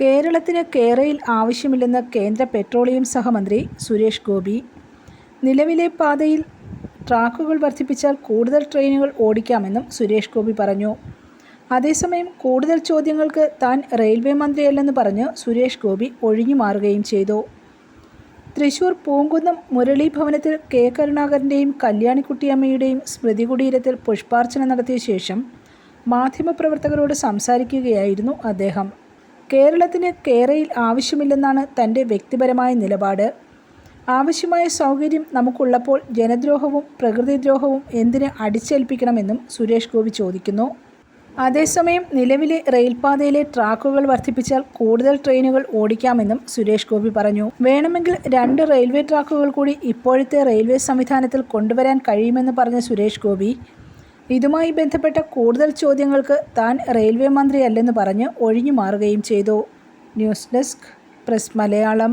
കേരളത്തിന് കേരയിൽ ആവശ്യമില്ലെന്ന് കേന്ദ്ര പെട്രോളിയം സഹമന്ത്രി സുരേഷ് ഗോപി. നിലവിലെ പാതയിൽ ട്രാക്കുകൾ വർദ്ധിപ്പിച്ചാൽ കൂടുതൽ ട്രെയിനുകൾ ഓടിക്കാമെന്നും സുരേഷ് ഗോപി പറഞ്ഞു. അതേസമയം കൂടുതൽ ചോദ്യങ്ങൾക്ക് താൻ റെയിൽവേ മന്ത്രിയല്ലെന്ന് പറഞ്ഞ് സുരേഷ് ഗോപി ഒഴിഞ്ഞു മാറുകയും ചെയ്തു. തൃശൂർ പൂങ്കുന്നം മുരളി ഭവനത്തിൽ കെ. കരുണാകരന്റെയും കല്യാണിക്കുട്ടിയമ്മയുടെയും സ്മൃതി കുടീരത്തിൽ പുഷ്പാർച്ചന നടത്തിയ ശേഷം മാധ്യമപ്രവർത്തകരോട് സംസാരിക്കുകയായിരുന്നു അദ്ദേഹം. കേരളത്തിന് കേരയിൽ ആവശ്യമില്ലെന്നാണ് തന്റെ വ്യക്തിപരമായ നിലപാട്. ആവശ്യമായ സൗകര്യം നമുക്കുള്ളപ്പോൾ ജനദ്രോഹവും പ്രകൃതിദ്രോഹവും എന്തിന് അടിച്ചേൽപ്പിക്കണമെന്നും സുരേഷ് ഗോപി ചോദിക്കുന്നു. അതേസമയം നിലവിലെ റെയിൽപാതയിലെ ട്രാക്കുകൾ വർദ്ധിപ്പിച്ചാൽ കൂടുതൽ ട്രെയിനുകൾ ഓടിക്കാമെന്നും സുരേഷ് ഗോപി പറഞ്ഞു. വേണമെങ്കിൽ രണ്ട് റെയിൽവേ ട്രാക്കുകൾ കൂടി ഇപ്പോഴത്തെ റെയിൽവേ സംവിധാനത്തിൽ കൊണ്ടുവരാൻ കഴിയുമെന്ന് പറഞ്ഞ സുരേഷ് ഗോപി ഇതുമായി ബന്ധപ്പെട്ട കൂടുതൽ ചോദ്യങ്ങൾക്ക് താൻ റെയിൽവേ മന്ത്രിയല്ലെന്ന് പറഞ്ഞ് ഒഴിഞ്ഞു മാറുകയും ചെയ്തു. News desk press Malayalam.